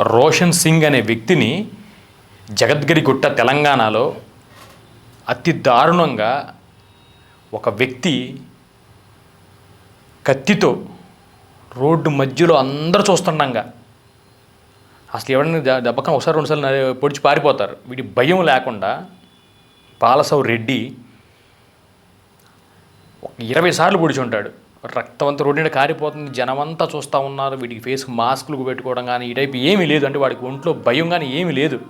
రోషన్ సింగ్ అనే వ్యక్తిని జగద్గిరిగుట్ట తెలంగాణలో అతి దారుణంగా ఒక వ్యక్తి కత్తితో రోడ్డు మధ్యలో అందరూ చూస్తుండగా అసలు ఎవరైనా దెబ్బకం ఒకసారి రెండుసార్లు పొడిచి పారిపోతారు. వీటి భయం లేకుండా బాలసవ్ రెడ్డి ఇరవై సార్లు పొడిచి ఉంటాడు. రక్తవంత రోడ్డు కారిపోతుంది. జనమంతా చూస్తూ ఉన్నారు. వీడికి ఫేస్ మాస్కులు పెట్టుకోవడం కానీ ఈ టైప్ ఏమీ లేదు. అంటే వాడికి ఒంట్లో భయం కానీ ఏమీ లేదు.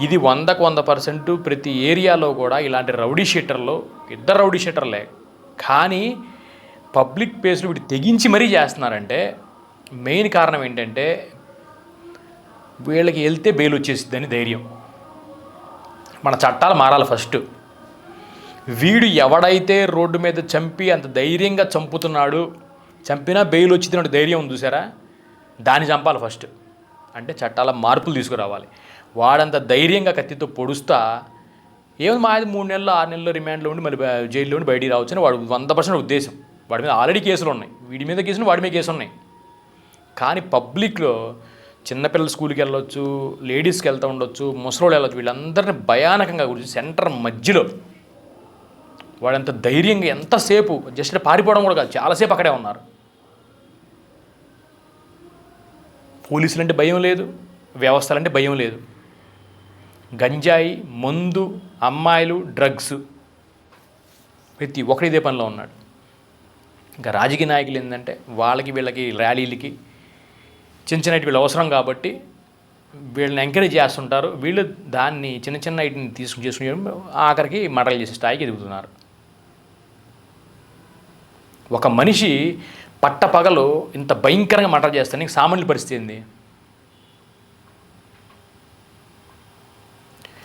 ఇది వందకు వంద పర్సెంట్ ప్రతి ఏరియాలో కూడా ఇలాంటి రౌడీ షీటర్లో ఇద్దరు రౌడీ షీటర్లే. కానీ పబ్లిక్ ప్లేస్లో వీడు తెగించి మరీ చేస్తున్నారంటే మెయిన్ కారణం ఏంటంటే వీళ్ళకి వెళ్తే బెయిల్ వచ్చేసిద్దని ధైర్యం. మన చట్టాలు మారాలి ఫస్ట్. వీడు ఎవడైతే రోడ్డు మీద చంపి అంత ధైర్యంగా చంపుతున్నాడు చంపినా బెయిల్ వచ్చింది ధైర్యం ఉంది చూసారా? దాన్ని చంపాలి ఫస్ట్. అంటే చట్టాల మార్పులు తీసుకురావాలి. వాడంత ధైర్యంగా కత్తితో పొడుస్తా ఏమి మాది మూడు నెలలు ఆరు నెలలు రిమాండ్లో ఉండి మళ్ళీ జైల్లో ఉండి బయటికి రావచ్చు అని వాడు వంద పర్సెంట్ ఉద్దేశం. వాడి మీద ఆల్రెడీ కేసులు ఉన్నాయి. వీడి మీద కేసులు వాడి మీద కేసులు ఉన్నాయి. కానీ పబ్లిక్లో చిన్నపిల్లలు స్కూల్కి వెళ్ళొచ్చు లేడీస్కి వెళ్తూ ఉండొచ్చు ముసలోళ్ళు వెళ్ళొచ్చు వీళ్ళందరినీ భయానకంగా గురించి సెంటర్ మధ్యలో వాడంత ధైర్యంగా ఎంతసేపు జస్ట్ పారిపోవడం కూడా కాదు చాలాసేపు అక్కడే ఉన్నారు. పోలీసులంటే భయం లేదు వ్యవస్థలంటే భయం లేదు. గంజాయి మందు అమ్మాయిలు డ్రగ్స్ ప్రతి ఒక్కడి ఇదే పనిలో ఉన్నాడు. ఇంకా రాజకీయ నాయకులు ఏంటంటే వాళ్ళకి వీళ్ళకి ర్యాలీలకి చిన్న చిన్న వీళ్ళు అవసరం కాబట్టి వీళ్ళని ఎంకరేజ్ చేస్తుంటారు. వీళ్ళు దాన్ని చిన్న చిన్న వీటిని తీసుకుని చేసుకుని ఆఖరికి మటలు చేసే స్థాయికి ఎదుగుతున్నారు. ఒక మనిషి పట్టపగలు ఇంత భయంకరంగా మటలు చేస్తే నీకు సామాన్య పరిస్థితి ఏంది?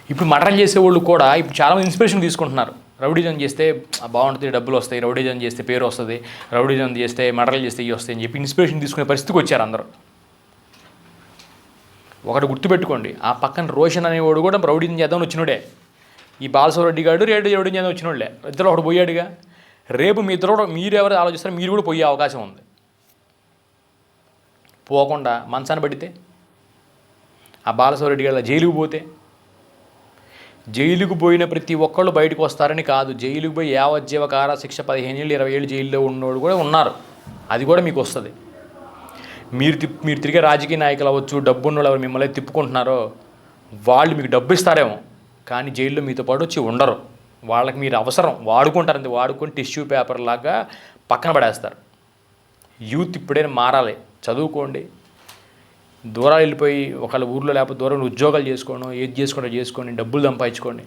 ఇప్పుడు మటన్ చేసేవాళ్ళు కూడా ఇప్పుడు చాలామంది ఇన్స్పిరేషన్ తీసుకుంటున్నారు. రౌడీజన్ చేస్తే బాగుంటుంది డబ్బులు వస్తాయి రౌడీజన్ చేస్తే పేరు వస్తుంది రౌడీజన్ చేస్తే మటన్లు చేస్తే ఇవి వస్తాయి అని చెప్పి ఇన్స్పిరేషన్ తీసుకునే పరిస్థితికి వచ్చారు అందరూ. ఒకటి గుర్తుపెట్టుకోండి ఆ పక్కన రోషన్ అనేవాడు కూడా రౌడీజన్ చేద్దామని వచ్చినోడే. ఈ బాలసవరెడ్డి గారు రేడు రౌడీజన్ చేద్దాం వచ్చినోళ్ళే. ఇద్దరు ఒకడు పోయాడుగా. రేపు మీ ఇద్దరు కూడా మీరు ఎవరు ఆలోచిస్తారో మీరు కూడా పోయే అవకాశం ఉంది. పోకుండా మంచాన పడితే ఆ బాలసౌరెడ్డి గారు జైలుకు పోతే జైలుకు పోయిన ప్రతి ఒక్కళ్ళు బయటకు వస్తారని కాదు జైలుకు పోయి యావజ్జీవ కార శిక్ష పదిహేను ఏళ్ళు ఇరవై ఏళ్ళు జైల్లో ఉన్నోడు కూడా ఉన్నారు. అది కూడా మీకు వస్తుంది. మీరు తిప్ మీరు తిరిగే రాజకీయ నాయకులు అవ్వచ్చు డబ్బు ఉన్నోళ్ళు ఎవరు మిమ్మల్ని తిప్పుకుంటున్నారో వాళ్ళు మీకు డబ్బు ఇస్తారేమో కానీ జైల్లో మీతో పాటు వచ్చి ఉండరు. వాళ్ళకి మీరు అవసరం. వాడుకుంటారు వాడుకొని టిష్యూ పేపర్ లాగా పక్కన పడేస్తారు. యూత్ ఇప్పుడైనా మారాలి. చదువుకోండి. దూరాలు వెళ్ళిపోయి ఒకళ్ళ ఊర్లో లేకపోతే దూరం ఉద్యోగాలు చేసుకోవడం ఏది చేసుకుంటే చేసుకోండి డబ్బులు సంపాదించుకోండి.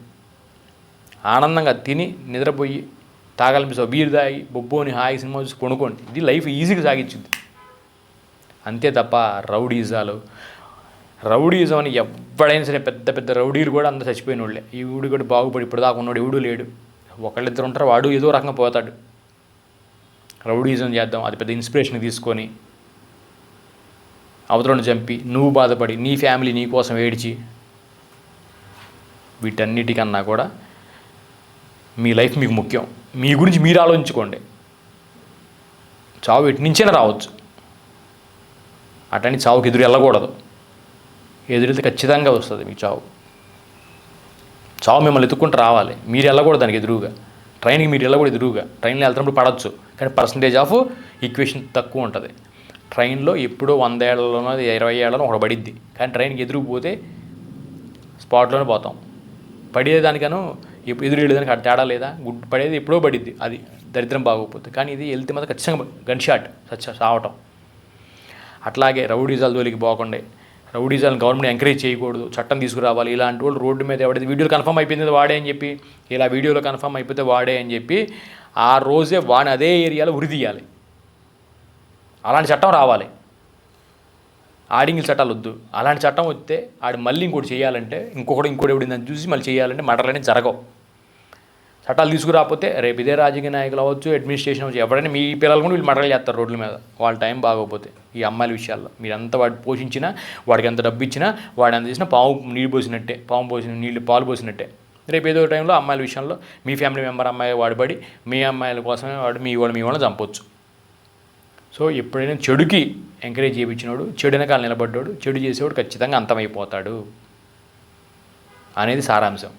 ఆనందంగా తిని నిద్రపోయి తాగలిపిస్తావు బీరు తాగి బొబ్బోని హాయి సినిమా చూసి కొనుక్కోండి ఇది లైఫ్ ఈజీగా సాగించింది అంతే తప్ప రౌడీజాలు రౌడీజం అని ఎవడైనా సరే పెద్ద పెద్ద రౌడీలు కూడా అందరూ చచ్చిపోయిన వాళ్ళే ఈవిడు కూడా బాగుపడి ఇప్పుడు దాకా ఉన్నాడు ఎవడు లేడు. ఒకళ్ళిద్దరు ఉంటారు వాడు ఏదో రకంగా పోతాడు. రౌడీజం చేద్దాం అది పెద్ద ఇన్స్పిరేషన్ తీసుకొని అవతలను చంపి నువ్వు బాధపడి నీ ఫ్యామిలీ నీ కోసం ఏడిచి వీటన్నిటికన్నా కూడా మీ లైఫ్ మీకు ముఖ్యం. మీ గురించి మీరు ఆలోచించుకోండి. చావు ఎటు నుంచైనా రావచ్చు. అటని చావుకి ఎదురు వెళ్ళకూడదు. ఎదురైతే ఖచ్చితంగా వస్తుంది మీ చావు. చావు మిమ్మల్ని ఎత్తుక్కుంటూ రావాలి. మీరు వెళ్ళకూడదు దానికి ఎదురుగా. ట్రైన్కి మీరు వెళ్ళకూడదు ఎదురుగా. ట్రైన్లో వెళ్తున్నప్పుడు పడవచ్చు కానీ పర్సంటేజ్ ఆఫ్ ఈక్వేషన్ తక్కువ ఉంటుంది. ట్రైన్లో ఎప్పుడో వంద ఏళ్ళలోనో ఇరవై ఏళ్ళలో ఒకటి పడిద్ది. కానీ ట్రైన్కి ఎదురుకు పోతే స్పాట్లోనే పోతాం. పడేదానికను ఎప్పుడు ఎదురు వెళ్ళేదానికి అక్కడ తేడా లేదా? గుడ్ పడేది ఎప్పుడో పడిద్ది. అది దరిద్రం బాగోకపోతే. కానీ ఇది వెళ్తే మాత్రం ఖచ్చితంగా గన్ షాట్ సచ్చ సావటం. అట్లాగే రౌడీజాల జోలికి పోకుండా. రౌడీజాలను గవర్నమెంట్ ఎంకరేజ్ చేయకూడదు చట్టం తీసుకురావాలి. ఇలాంటి వాళ్ళు రోడ్డు మీద ఎవడైతే వీడియోలు కన్ఫర్మ్ అయిపోయింది వాడే అని చెప్పి ఇలా వీడియోలో కన్ఫర్మ్ అయిపోతే వాడే అని చెప్పి ఆ రోజే వాడిని అదే ఏరియాలో ఉరిదీయాలి అలాంటి చట్టం రావాలి. ఆడింగిల్ చట్టాలు వద్దు. అలాంటి చట్టం వస్తే ఆడు మళ్ళీ ఇంకోటి చేయాలంటే ఇంకొకటి ఇంకోటి ఎవడిందని చూసి మళ్ళీ చేయాలంటే మటర్లు అనేది జరగవు. చట్టాలు తీసుకురాకపోతే రేపు ఇదే రాజకీయ నాయకులు అవ్వచ్చు అడ్మినిస్ట్రేషన్ అవ్వచ్చు. ఎవరైనా మీ పిల్లలు కూడా వీళ్ళు మటలు చేస్తారు రోడ్ల మీద. వాళ్ళ టైం బాగోకపోతే ఈ అమ్మాయిల విషయాల్లో. మీరు ఎంత వాడు పోషించినా వాడికి ఎంత డబ్బు ఇచ్చినా వాడు ఎంత చేసినా పాము నీళ్ళు పోసినట్టే. పాము పోసిన నీళ్ళు పాలు పోసినట్టే. రేపు ఏదో టైంలో అమ్మాయిల విషయంలో మీ ఫ్యామిలీ మెంబర్ అమ్మాయి వాడిపడి మీ అమ్మాయిల కోసమే వాడు మీ వాళ్ళు మీ వాళ్ళని చంపొచ్చు. సో ఎప్పుడైనా చెడుకి ఎంకరేజ్ చేయించినోడు చెడు వెనకాల నిలబడ్డాడు చెడు చేసేవాడు ఖచ్చితంగా అంతమైపోతాడు. అనేది సారాంశం.